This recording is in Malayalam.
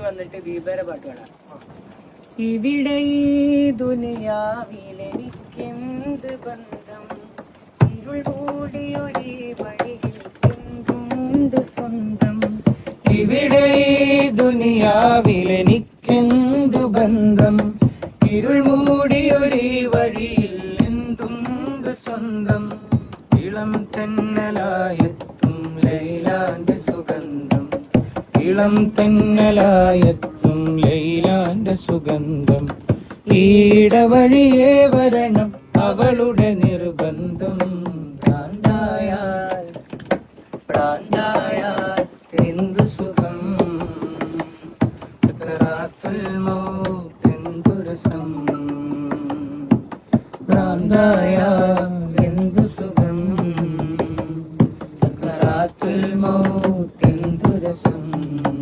വന്നിട്ട് പാടാം. ഇവിടെ ബന്ധം? ഇരുൾ ഈ ദുനിയാവിലെനിക്കെന്തു ബന്ധം? ഇരുൾ മൂടിയൊരേ വഴിയിൽ എന്തുണ്ട് സ്വന്തം. ഇളം തന്നലായെത്തും ലൈലാന്റെ ഇളം തെങ്ങലായത്തും ലൈലാന്റെ സുഗന്ധം. ഈടവഴിയേ വരണം അവളുടെ നിർബന്ധം. എന്തു സുഖം? സക്കറാത്തുൽ മൗത്തെന്തുരസം മൗ Yes.